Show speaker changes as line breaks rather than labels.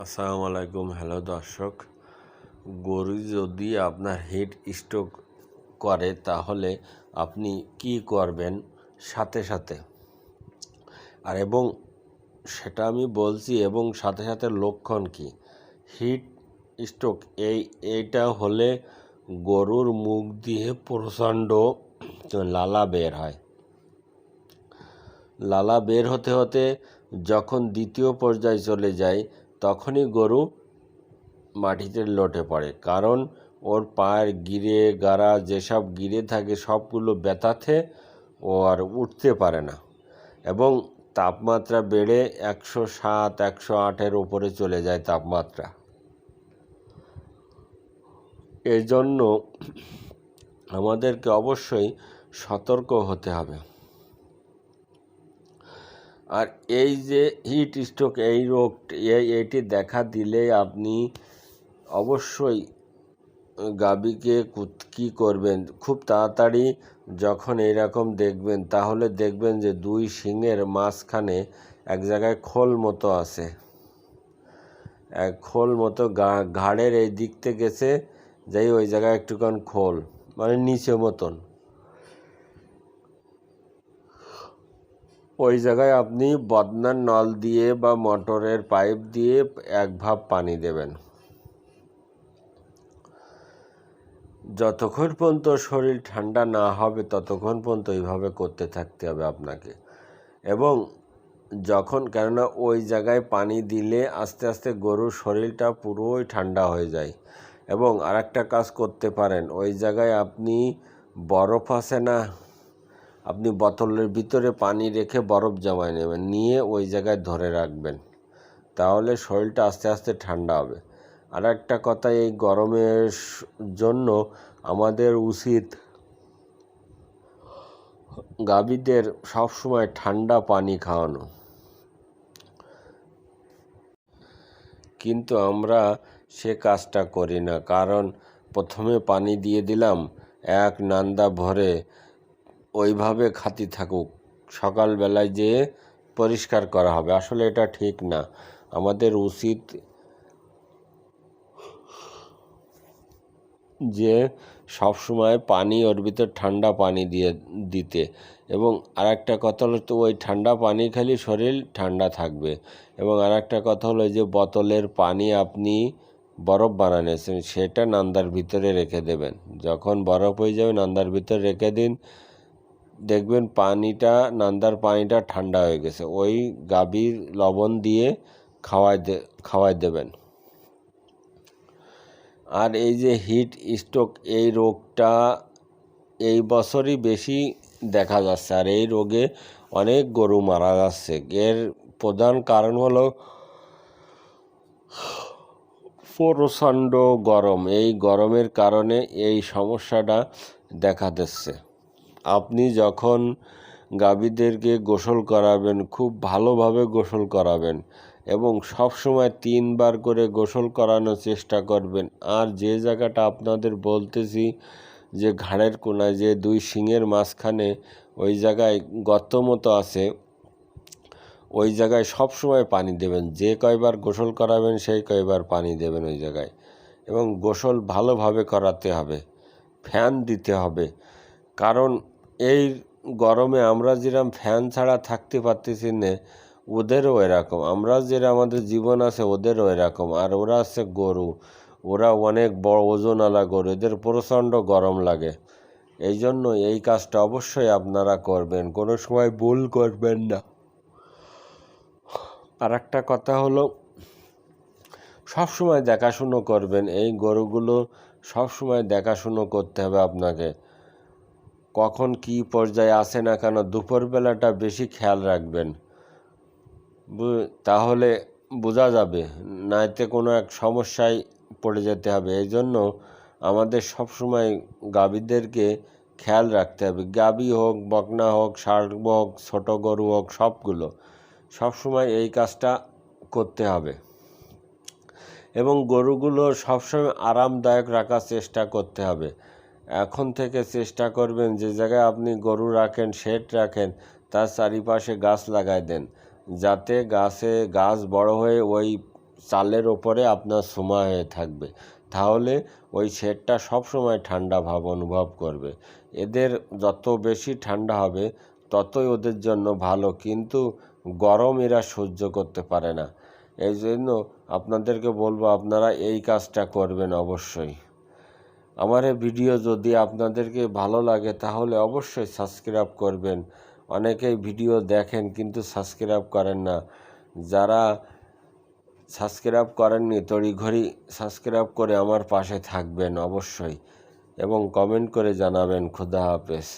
আসসালামু আলাইকুম, হ্যালো দর্শক। গরু যদি আপনার হিট স্ট্রোক করে, তাহলে আপনি কি করবেন? সাথে সাথে। আর এবং সেটা আমি বলছি, এবং সাথে সাথে লক্ষণ কি? হিট স্ট্রোক এই, এইটা হলে গরুর মুখ দিয়ে প্রচণ্ড লালা বের হয়। লালা বের হতে হতে যখন দ্বিতীয় পর্যায়ে চলে যায় তখনই গরু মাটিতে লটে পড়ে। কারণ ওর পায়ের গিরে, গাড়া যেসব গিরে থাকে, সবগুলো ব্যথাতে ও আর উঠতে পারে না। এবং তাপমাত্রা বেড়ে একশো সাত, একশো আটের ওপরে চলে যায় তাপমাত্রা। এই জন্য আমাদেরকে অবশ্যই সতর্ক হতে হবে। আর এই যে হিট স্ট্রোক এই রোগ এটি দেখা দিলে আপনি অবশ্যই গাভীকে কী করবেন? খুব তাড়াতাড়ি যখন এইরকম দেখবেন, তাহলে দেখবেন যে দুই শিংয়ের মাঝখানে এক জায়গায় খোল মতো আছে। এক খোল মতো ঘাড়ের এই দিক থেকে গেছে, যাই ওই জায়গায় একটুখান খোল মানে নিচে মতন। ওই জায়গায় আপনি বদনার নল দিয়ে বা মোটরের পাইপ দিয়ে এক ভাব পানি দেবেন। যতক্ষণ পর্যন্ত শরীর ঠান্ডা না হবে, ততক্ষণ পর্যন্ত এইভাবে করতে থাকতে হবে আপনাকে। এবং যখন, কেননা ওই জায়গায় পানি দিলে আস্তে আস্তে গরুর শরীরটা পুরোই ঠান্ডা হয়ে যায়। এবং আরেকটা কাজ করতে পারেন, ওই জায়গায় আপনি বরফ আছে না আপনি বোতলের ভিতরে পানি রেখে বরফ জমায় নেবেন, নিয়ে ওই জায়গায় ধরে রাখবেন। তাহলে শরীরটা আস্তে আস্তে ঠান্ডা হবে। আর একটা কথা, এই গরমের জন্য আমাদের উচিত গাভীদের সবসময় ঠান্ডা পানি খাওয়ানো। কিন্তু আমরা সে কাজটা করি না। কারণ প্রথমে পানি দিয়ে দিলাম, এক নান্দা ভরে ওইভাবে খাতি থাকুক। সকালবেলায় যেয়ে পরিষ্কার করা হবে, আসলে এটা ঠিক না। আমাদের উচিত যে সব সময় পানি, ওর ভিতর ঠান্ডা পানি দিয়ে দিতে। এবং আর একটা কথা হলো তো, ওই ঠান্ডা পানি খালি শরীর ঠান্ডা থাকবে। এবং আর একটা কথা হলো যে বোতলের পানি আপনি বরফ বানানেছেন, সেটা নান্দার ভিতরে রেখে দেবেন। যখন বরফ হয়ে যাবে, নান্দার ভিতরে রেখে দিন। দেখবেন পানিটা, নান্দার পানিটা ঠান্ডা হয়ে গেছে। ওই গাভীর লবণ দিয়ে খাওয়াই দে, খাওয়াই দেবেন। আর এই যে হিট স্ট্রোক, এই রোগটা এই বছরই বেশি দেখা যাচ্ছে। আর এই রোগে অনেক গরু মারা যাচ্ছে। এর প্রধান কারণ হলো প্রচণ্ড গরম। এই গরমের কারণে এই সমস্যাটা দেখা দিচ্ছে। আপনি যখন গাভীদেরকে গোসল করাবেন, খুব ভালোভাবে গোসল করাবেন এবং সব সময় তিনবার করে গোসল করানোর চেষ্টা করবেন। আর যে জায়গাটা আপনাদের বলতেছি যে ঘাড়ের কোনায়, যে দুই শিঙের মাঝখানে ওই জায়গায় গর্ত মতো আছে, ওই জায়গায় সব সময় পানি দেবেন। যে কয়বার গোসল করাবেন, সেই কয়বার পানি দেবেন ওই জায়গায় এবং গোসল ভালোভাবে করাতে হবে, ফ্যান দিতে হবে। কারণ এই গরমে আমরা যেরকম ফ্যান ছাড়া থাকতে পারতেছি না, ওদেরও এরকম। আমরা যেটা আমাদের জীবন আছে, ওদেরও এরকম। আর ওরা আছে গরু। ওরা অনেক বড় ওজনওয়ালা গরু। এদের প্রচণ্ড গরম লাগে। এই জন্য এই কাজটা অবশ্যই আপনারা করবেন। কোনো সময় ভুল করবেন না। আর একটা কথা হলো, সব সময় দেখাশুনো করবেন। এই গরুগুলো সব সময় দেখাশুনো করতে হবে আপনাকে। কখন কি পর্যায়ে আসে না কেন দুপুরবেলাটা বেশি খেয়াল রাখবেন। তাহলে বোঝা যাবে। নাইতে কোনো এক সমস্যায় পড়ে যেতে হবে। এই জন্য আমাদের সবসময় গাভীদেরকে খেয়াল রাখতে হবে। গাভী হোক, বকনা হোক, ষাঁড় হোক, ছোটো গরু হোক, সবগুলো। সবসময় এই কাজটা করতে হবে। এবং গরুগুলো সবসময় আরামদায়ক রাখার চেষ্টা করতে হবে। এখন থেকে চেষ্টা করবেন যে জায়গায় আপনি গরু রাখেন, শেড রাখেন, তার চারিপাশে গাছ লাগাই দেন। যাতে গাছে গাছ বড় হয়ে ওই চালের ওপরে আপনার সমা হয়ে থাকবে। তাহলে ওই শেডটা সবসময় ঠান্ডা ভাব অনুভব করবে। এদের যত বেশি ঠান্ডা হবে, ততই ওদের জন্য ভালো। কিন্তু গরম এরা সহ্য করতে পারে না। এই জন্য আপনাদেরকে বলব, আপনারা এই কাজটা করবেন অবশ্যই। আমার এই ভিডিও যদি আপনাদেরকে ভালো লাগে, তাহলে অবশ্যই সাবস্ক্রাইব করবেন। অনেকেই ভিডিও দেখেন কিন্তু সাবস্ক্রাইব করেন না। যারা সাবস্ক্রাইব করেননি, তড়িঘড়ি সাবস্ক্রাইব করে আমার পাশে থাকবেন অবশ্যই এবং কমেন্ট করে জানাবেন। খুদা হাফেজ।